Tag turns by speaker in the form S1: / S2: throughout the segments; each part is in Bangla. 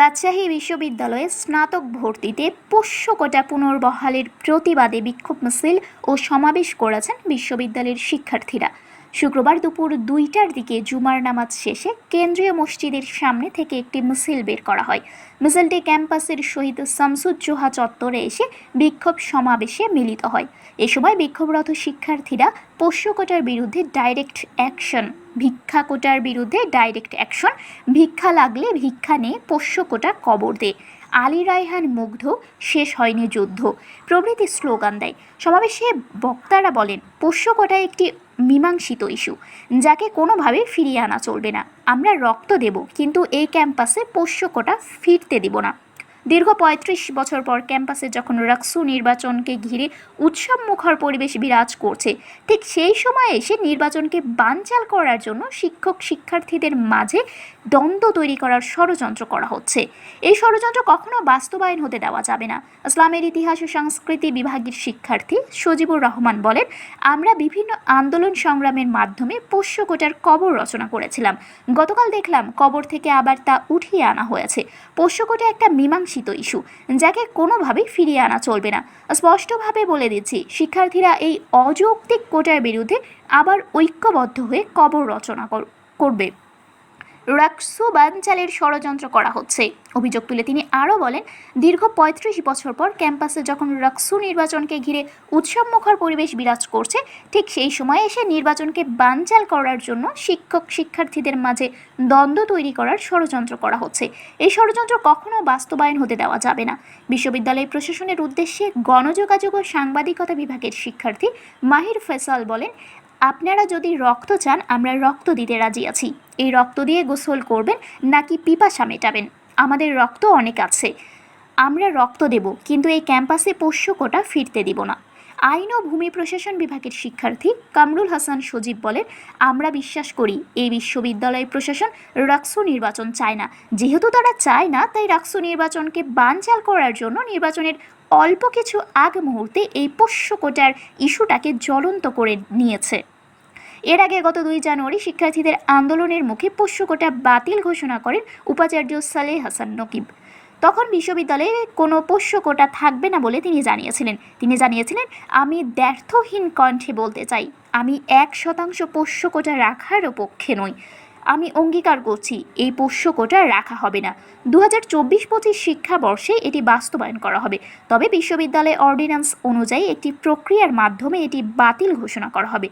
S1: রাজশাহী বিশ্ববিদ্যালয়ে স্নাতক ভর্তিতে পোষ্য কোটা পুনর্বহালের প্রতিবাদে বিক্ষোভ মিছিল ও সমাবেশ করেছেন বিশ্ববিদ্যালয়ের শিক্ষার্থীরা। শুক্রবার দুপুর দুইটার দিকে জুমার নামাজ শেষে কেন্দ্রীয় মসজিদের সামনে থেকে একটি মিছিল বের করা হয়। মিছিলটি ক্যাম্পাসের শহীদ শামসুজ্জোহা চত্বরে এসে বিক্ষোভ সমাবেশে মিলিত হয়। এ সময় বিক্ষোভরত শিক্ষার্থীরা পোষ্য কোটার বিরুদ্ধে ডাইরেক্ট অ্যাকশন, ভিক্ষা কোটার বিরুদ্ধে ডাইরেক্ট অ্যাকশন, ভিক্ষা লাগলে ভিক্ষা নিয়ে পোষ্য কোটা কবর দে আলী রায়হান মুগ্ধ, শেষ হয়নি যুদ্ধ। প্রভৃতি স্লোগান দেয়। সমাবেশে বক্তারা বলেন, পোষ্য কোটা একটি মীমাংসিত ইস্যু, যাকে কোনোভাবে ফিরিয়ে আনা চলবে না। আমরা রক্ত দেব, কিন্তু এই ক্যাম্পাসে পোষ্যকটা ফিরতে দেব না। দীর্ঘ পঁয়ত্রিশ বছর পর ক্যাম্পাসে যখন রাকসু নির্বাচনকে ঘিরে উৎসব মুখর পরিবেশ বিরাজ করছে, ঠিক সেই সময় এসে নির্বাচনকে বানচাল করার জন্য শিক্ষক শিক্ষার্থীদের মাঝে দ্বন্দ্ব তৈরি করার ষড়যন্ত্র করা হচ্ছে। এই ষড়যন্ত্র কখনো বাস্তবায়ন হতে দেওয়া যাবে না। ইসলামের ইতিহাস ও সংস্কৃতি বিভাগের শিক্ষার্থী সজিবুর রহমান বলেন, আমরা বিভিন্ন আন্দোলন সংগ্রামের মাধ্যমে পোষ্য কোটার কবর রচনা করেছিলাম। গতকাল দেখলাম কবর থেকে আবার তা উঠিয়ে আনা হয়েছে। পোষ্য কোটা একটা মীমাংসিত ইস্যু, যাকে কোনোভাবেই ফিরিয়ে আনা চলবে না। স্পষ্টভাবে বলে দিচ্ছি, শিক্ষার্থীরা এই অযৌক্তিক কোটার বিরুদ্ধে আবার ঐক্যবদ্ধ হয়ে কবর রচনা কর- করবে। রাকসু বানচালের ষড়যন্ত্র করা হচ্ছে। অভিযোগ তুলে তিনি আরও বলেন, দীর্ঘ পঁয়ত্রিশ বছর পর ক্যাম্পাসে যখন রাকসু নির্বাচনকে ঘিরে উৎসবমুখর পরিবেশ বিরাজ করছে, ঠিক সেই সময় এসে নির্বাচনকে বানচাল করার জন্য শিক্ষক শিক্ষার্থীদের মাঝে দ্বন্দ্ব তৈরি করার ষড়যন্ত্র করা হচ্ছে। এই ষড়যন্ত্র কখনো বাস্তবায়ন হতে দেওয়া যাবে না। বিশ্ববিদ্যালয় প্রশাসনের উদ্দেশ্যে গণযোগাযোগ ও সাংবাদিকতা বিভাগের শিক্ষার্থী মাহির ফেসাল বলেন আপনারা যদি রক্ত চান, আমরা রক্ত দিতে রাজি আছি। এই রক্ত দিয়ে গোসল করবেন, নাকি পিপাসা মেটাবেন? আমাদের রক্ত অনেক আছে। আমরা রক্ত দেব, কিন্তু এই ক্যাম্পাসে পোষ্য কোটা ফিরতে দিব না। আইন ও ভূমি প্রশাসন বিভাগের শিক্ষার্থী কামরুল হাসান সজীব বলেন, আমরা বিশ্বাস করি, এই বিশ্ববিদ্যালয় প্রশাসন রাকসু নির্বাচন চায় না। যেহেতু তারা চায় না, তাই রাকসু নির্বাচনকে বানচাল করার জন্য নির্বাচনের অল্প কিছু আগ মুহূর্তে এই পোষ্য কোটার ইস্যুটাকে জ্বলন্ত করে নিয়েছে। এর আগে গত দুই জানুয়ারি শিক্ষার্থীদের আন্দোলনের মুখে পোষ্য কোটা বাতিল ঘোষণা করেন উপাচার্য সালেহ হাসান নকিব। তখন বিশ্ববিদ্যালয়ে কোনো পোষ্য কোটা থাকবে না বলে তিনি জানিয়েছিলেন। তিনি জানিয়েছিলেন, আমি দ্ব্যর্থহীন কণ্ঠে বলতে চাই। আমি এক শতাংশ পোষ্য কোটা রাখার পক্ষে নই। আমি অঙ্গীকার করছি, এই পোষ্য কোটা রাখা হবে না। দু হাজার চব্বিশ পঁচিশ শিক্ষাবর্ষে এটি বাস্তবায়ন করা হবে। তবে বিশ্ববিদ্যালয় অর্ডিন্যান্স অনুযায়ী একটি প্রক্রিয়ার মাধ্যমে এটি বাতিল ঘোষণা করা হবে।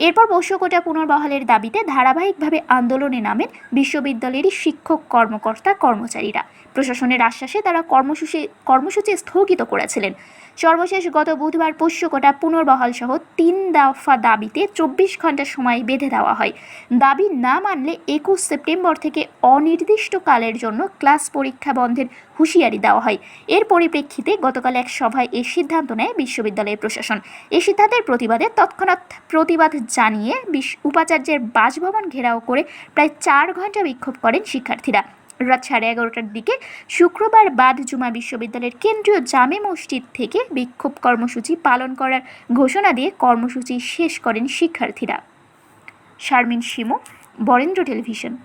S1: এরপর পোষ্য কোটা পুনর্বহালের দাবিতে ধারাবাহিকভাবে আন্দোলনে নামেন বিশ্ববিদ্যালয়েরই শিক্ষক কর্মকর্তা কর্মচারীরা। প্রশাসনের আশ্বাসে তারা কর্মসূচি কর্মসূচি স্থগিত করেছিলেন। সর্বশেষ গত বুধবার পোষ্য কোটা পুনর্বহাল সহ তিন দফা দাবিতে চব্বিশ ঘণ্টা সময় বেঁধে দেওয়া হয়। দাবি না মানলে একুশ সেপ্টেম্বর থেকে অনির্দিষ্টকালের জন্য ক্লাস পরীক্ষা বন্ধের হুঁশিয়ারি দেওয়া হয়। এর পরিপ্রেক্ষিতে গতকাল এক সভায় এই সিদ্ধান্ত নেয় বিশ্ববিদ্যালয়ের প্রশাসন। এই সিদ্ধান্তের প্রতিবাদে তৎক্ষণাৎ প্রতিবাদ জানিয়ে উপাচার্যের বাসভবন ঘেরাও করে প্রায় চার ঘণ্টা বিক্ষোভ করেন শিক্ষার্থীরা। রাত সাড়ে এগারোটার দিকে শুক্রবার বাদ জুমা বিশ্ববিদ্যালয়ের কেন্দ্রীয় জামে মসজিদ থেকে বিক্ষোভ কর্মসূচি পালন করার ঘোষণা দিয়ে কর্মসূচি শেষ করেন শিক্ষার্থীরা। শারমিন শিমু, বরেন্দ্র টেলিভিশন।